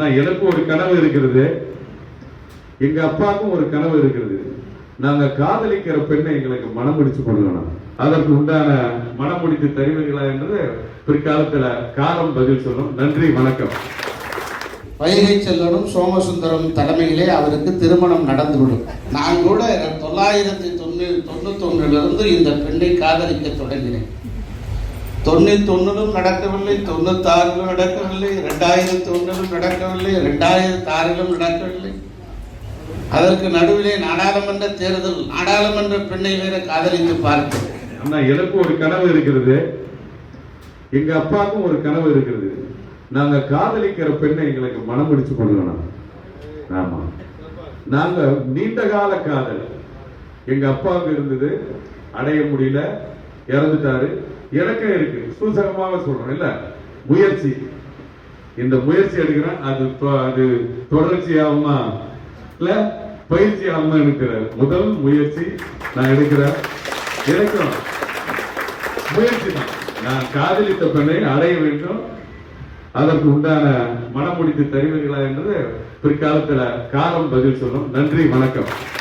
நான் எனக்கு ஒரு கனவு இருக்கிறது. எங்க அப்பாவுக்கும் ஒரு கனவு இருக்கிறது. நாங்க காதலிக்கிற பெண்ணை எங்களுக்கு மனம் முடிச்சு கொடுக்கணும். அதற்கு உண்டான மனம் முடித்து தருவீர்களா என்று பிற்காலத்துல காலம் பதில் சொல்லும். நன்றி வணக்கம். வைகை செல்லனும் சோமசுந்தரம் தலைமையிலே அவருக்கு திருமணம் நடந்துவிடும். நான் கூட தொள்ளாயிரத்தி தொண்ணூ தொண்ணூத்தொன்னிலிருந்து இந்த பெண்ணை காதலிக்க தொடங்கினேன். தொண்ணூத்தி ஒன்றிலும் நடக்கவில்லை தொண்ணூத்தாறிலும் நடக்கவில்லை ரெண்டாயிரத்தி ஒன்றிலும் நடக்கவில்லை ரெண்டாயிரத்தி ஆறிலும் நடக்கவில்லை. அதற்கு நடுவிலே நாடாளுமன்ற தேர்தல் நாடாளுமன்ற பெண்ணை வேற காதலித்து பார்த்தேன் அண்ணா எனக்கு ஒரு கனவு இருக்கிறது. எங்க அப்பாவுக்கும் ஒரு கனவு இருக்கிறது. நாங்க காதலிக்கிற பெண்ணை எங்களுக்கு மனம் முடிச்சு கொடுக்கணும் ஆமா. நாங்க நீண்ட கால காதல். எங்க அப்பாவுக்கு இருந்தது அடைய முடியல இறந்துட்டாரு. இலக்கம் இருக்கு. சூசகமாக சொல்றோம் இல்ல? முயற்சி. இந்த முயற்சி எடுக்கிறேன் அது தொ- அது தொடர்ச்சியாகுமா? இல்ல பயிற்சி ஆகுமா இருக்கிற முதல் முயற்சி நான் எடுக்கிறேன் இலக்கம் முயற்சி தான். நான் காதலித்த பெண்ணை அடைய வேண்டும். அதற்கு உண்டான மனம் முடித்து தருவீர்களா என்றது பிற்காலத்துல காலம் பதில் சொல்லும். நன்றி வணக்கம்.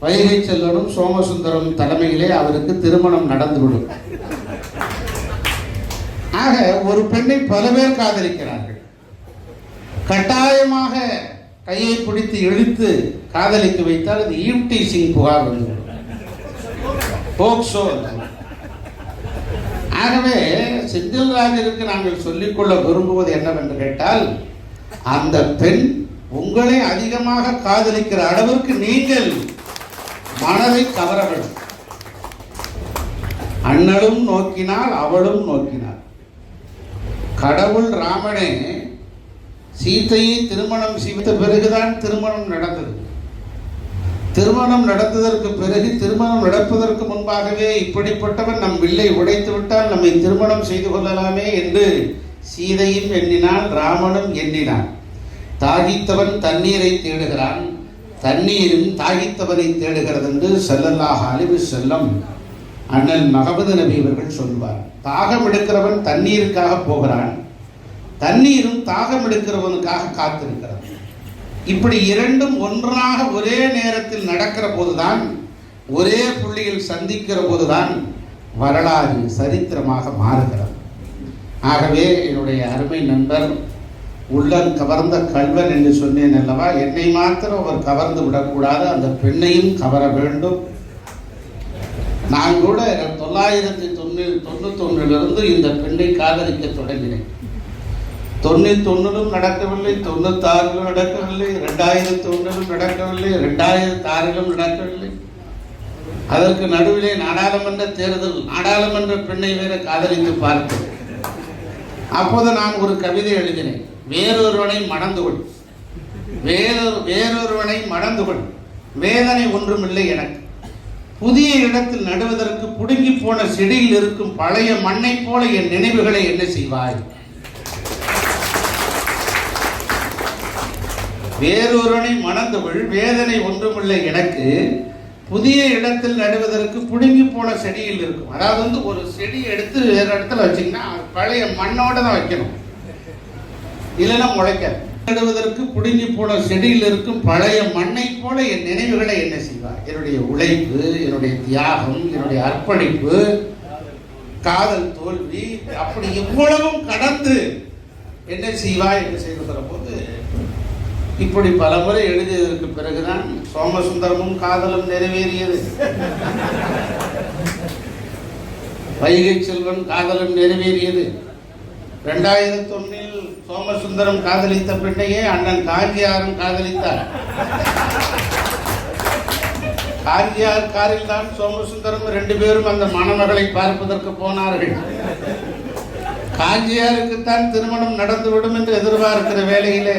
வைகை செல்லனும் சோமசுந்தரம் தலைமையிலே அவருக்கு திருமணம் நடந்துவிடும். ஆக ஒரு பெண்ணை பல பேர் காதலிக்கிறார்கள். கட்டாயமாக கையை பிடித்து இழுத்து காதலிக்க வைத்தால் அது ஈவ்டீசிங் புகார் வந்துவிடும் போக்சோ வந்துவிடும். ஆகவே செந்தில்ராஜருக்கு நாங்கள் சொல்லிக்கொள்ள விரும்புவது என்னவென்று கேட்டால் அந்த பெண் உங்களை அதிகமாக காதலிக்கிற அளவிற்கு நீங்கள் மனதை கவர வேண்டும். அண்ணலும் நோக்கினால் அவளும் நோக்கினாள் கடவுள் ராமனே சீதையை திருமணம் செய்த பிறகுதான் திருமணம் நடந்தது. திருமணம் நடந்ததற்கு பிறகு திருமணம் நடப்பதற்கு முன்பாகவே இப்படிப்பட்டவன் நம் வில்லை உடைத்து விட்டால் நம்மை திருமணம் செய்து கொள்ளலாமே என்று சீதையும் எண்ணினான் ராமனும் எண்ணினான். தாகித்தவன் தண்ணீரை தேடுகிறான் தண்ணீரும் தாகித்தவனை தேடுகிறது என்று செல்லல்லாக அழிவு செல்லம் அண்ணன் மகமது நபி அவர்கள் சொல்வார் தாகம் எடுக்கிறவன் தண்ணீருக்காக போகிறான். தண்ணீரும் தாகம் எடுக்கிறவனுக்காக காத்திருக்கிறது. இப்படி இரண்டும் ஒன்றாக ஒரே நேரத்தில் நடக்கிற போதுதான் ஒரே புள்ளியில் சந்திக்கிற போதுதான் வரலாறு சரித்திரமாக மாறுகிறது. ஆகவே என்னுடைய அருமை நண்பர் உள்ளம் கவர்ந்த கல்வன் என்று சொன்னேன் அல்லவா என்னை மாத்திரம் அவர் கவர்ந்து விடக்கூடாது அந்த பெண்ணையும் கவர வேண்டும். நான் கூட தொள்ளாயிரத்தி தொண்ணூறு தொண்ணூத்தொன்னிலிருந்து இந்த பெண்ணை காதலிக்க தொடங்கினேன். தொண்ணூத்தி ஒன்றிலும் நடக்கவில்லை தொண்ணூத்தாறிலும் நடக்கவில்லை ரெண்டாயிரத்தி ஒன்றிலும் நடக்கவில்லை ரெண்டாயிரத்தி ஆறிலும் நடக்கவில்லை. அதற்கு நடுவிலே நாடாளுமன்ற தேர்தல் நாடாளுமன்ற பெண்ணை வேற காதலித்து பார்த்தேன் அப்போது நான் ஒரு கவிதை எழுதினேன். வேறொருவனை மணந்து கொள். வேறொரு வேறொருவனை மணந்து கொள். வேதனை ஒன்றுமில்லை எனக்கு. புதிய இடத்தில் நடுவதற்கு புடுங்கி போன செடியில் இருக்கும் பழைய மண்ணைப் போல என் நினைவுகளை என்ன செய்வாய்? வேறொருவனை மணந்தவள் வேதனை ஒன்றுமில்லை எனக்கு. புதிய இடத்தில் நடுவதற்கு புடுங்கி போன செடியில் இருக்கும். அதாவது வந்து ஒரு செடி எடுத்து வேறு இடத்துல வச்சீங்கன்னா அது பழைய மண்ணோட தான் வைக்கணும். இல்லைன்னா முளைக்காது. நடுவதற்கு புடுங்கி போன செடியில் இருக்கும் பழைய மண்ணை போல என் நினைவுகளை என்ன செய்வார்? என்னுடைய உழைப்பு என்னுடைய தியாகம் என்னுடைய அர்ப்பணிப்பு காதல் தோல்வி அப்படி எவ்வளவும் கடந்து என்ன செய்வாய் என்று செய்கிற போது இப்படி பல முறை எழுதியதற்கு பிறகுதான் சோமசுந்தரமும் காதலும் நிறைவேறியது. வைகை செல்வன் காதலும் நிறைவேறியது. ரெண்டாயிரத்தி ஒன்னில் சோமசுந்தரம் காதலித்த பெண்ணையே அண்ணன் காஞ்சியாரும் காதலித்தார். காஞ்சியார் காரில் தான் சோமசுந்தரம் ரெண்டு பேரும் அந்த மணமகளை பார்ப்பதற்கு போனார்கள். காஞ்சியாருக்குத்தான் திருமணம் நடந்துவிடும் என்று எதிர்பார்க்கிற வேலையிலே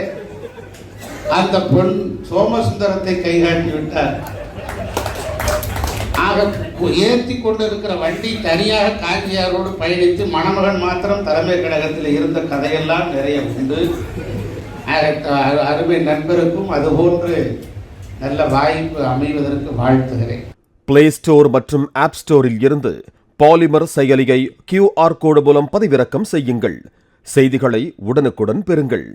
அந்த பெண் சோமசுந்தரத்தை கைகாட்டி விட்டார். ஆக ஏற்றி கொண்டிருக்கிற வண்டி தனியாக காஞ்சியாரோடு பயணித்து மணமகன் மாத்திரம் தலைமை கழகத்தில் இருந்த கதையெல்லாம் நிறைய உண்டு. அருமை நண்பருக்கும் அதுபோன்று நல்ல வாய்ப்பு அமைவதற்கு வாழ்த்துகிறேன். பிளே ஸ்டோர் மற்றும் ஆப் ஸ்டோரில் இருந்து பாலிமர் செயலியை கியூஆர் கோடு மூலம் பதிவிறக்கம் செய்யுங்கள். செய்திகளை உடனுக்குடன் பெறுங்கள்.